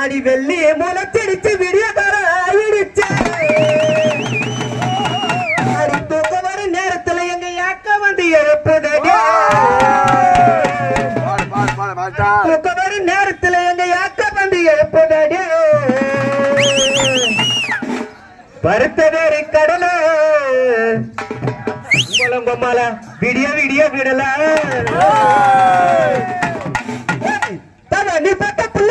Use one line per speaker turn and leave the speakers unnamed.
அடி வெள்ளி முளைச்சிடுச்சு விடிய தர ஆயிடுச்சு. அடி தூக்க வர நேரத்துல எங்க யாக்க வந்து எழுப்புதடி தூக்க வர நேரத்துல எங்க யாக்க வந்து எழுப்புதடி பருத்தவேறு கடல. உங்களங்கம்மால விடிய விடிய விடல. தவ நீ பட்ட புள்ள